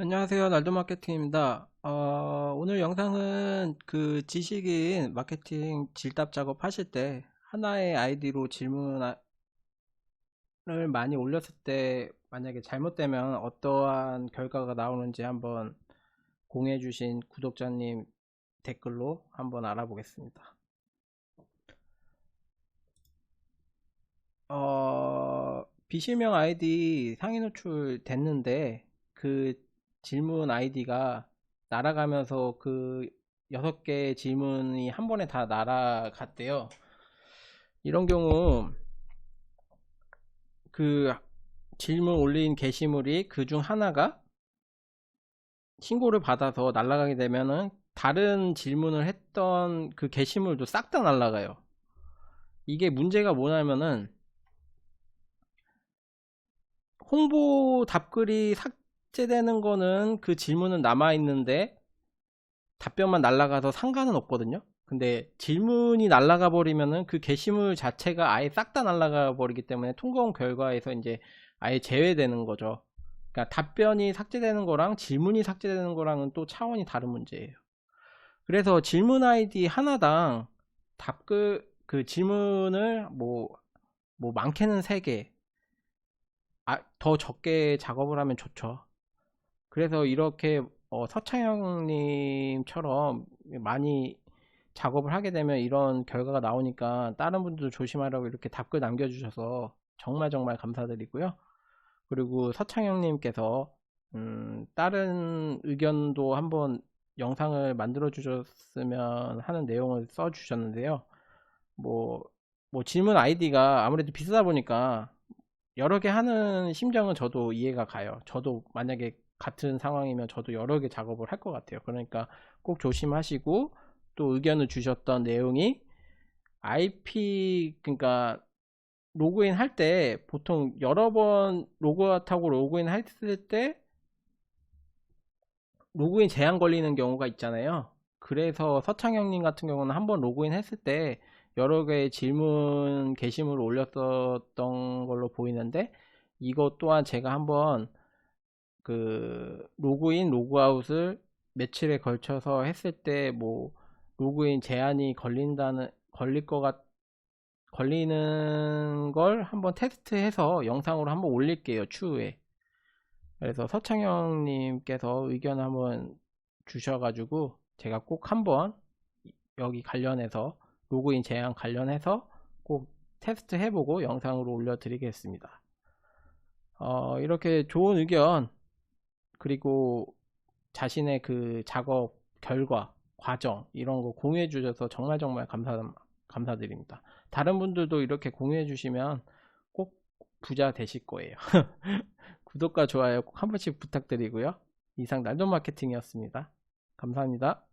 안녕하세요. 날도 마케팅입니다. 어, 오늘 영상은 그 지식인 마케팅 질답 작업 하실 때 하나의 아이디로 질문을 많이 올렸을 때 만약에 잘못되면 어떠한 결과가 나오는지 한번 공유해 주신 구독자님 댓글로 한번 알아보겠습니다. 어, 비실명 아이디 상위 노출 됐는데 그 질문 아이디가 날아가면서 그 여섯 개의 질문이 한 번에 다 날아갔대요. 이런 경우 그 질문 올린 게시물이 그 중 하나가 신고를 받아서 날아가게 되면은 다른 질문을 했던 그 게시물도 싹 다 날아가요. 이게 문제가 뭐냐면은 홍보 답글이 삭 제되는 거는 그 질문은 남아있는데 답변만 날라가서 상관은 없거든요. 근데 질문이 날라가 버리면은 그 게시물 자체가 아예 싹 다 날라가 버리기 때문에 통과원 결과에서 이제 아예 제외되는 거죠. 그러니까 답변이 삭제되는 거랑 질문이 삭제되는 거랑은 또 차원이 다른 문제예요. 그래서 질문 아이디 하나당 답글 그 질문을 뭐뭐 뭐 많게는 3개 아, 더 적게 작업을 하면 좋죠. 그래서 이렇게 어, 서창영님처럼 많이 작업을 하게 되면 이런 결과가 나오니까 다른 분들도 조심하라고 이렇게 답글 남겨주셔서 정말 정말 감사드리고요. 그리고 서창영님께서 음, 다른 의견도 한번 영상을 만들어 주셨으면 하는 내용을 써 주셨는데요. 뭐, 뭐 질문 아이디가 아무래도 비싸다 보니까 여러 개 하는 심정은 저도 이해가 가요. 저도 만약에 같은 상황이면 저도 여러 개 작업을 할 것 같아요. 그러니까 꼭 조심하시고 또 의견을 주셨던 내용이 IP 그러니까 로그인 할 때 보통 여러 번 로그아웃하고 로그인 했을 때 로그인 제한 걸리는 경우가 있잖아요. 그래서 서창영님 같은 경우는 한번 로그인 했을 때 여러 개의 질문 게시물을 올렸었던 걸로 보이는데 이것 또한 제가 한번 그 로그인 로그아웃을 며칠에 걸쳐서 했을 때 뭐 로그인 제한이 걸린다는 걸릴 것 같, 걸리는 걸 한번 테스트해서 영상으로 한번 올릴게요 추후에 그래서 서창영님께서 의견 한번 주셔가지고 제가 꼭 한번 여기 관련해서 로그인 제한 관련해서 꼭 테스트 해보고 영상으로 올려드리겠습니다. 어, 이렇게 좋은 의견 그리고 자신의 그 작업 결과 과정 이런 거 공유해 주셔서 정말 정말 감사 감사드립니다. 다른 분들도 이렇게 공유해 주시면 꼭 부자 되실 거예요. 구독과 좋아요 꼭 한 번씩 부탁드리고요. 이상 날돈 마케팅이었습니다. 감사합니다.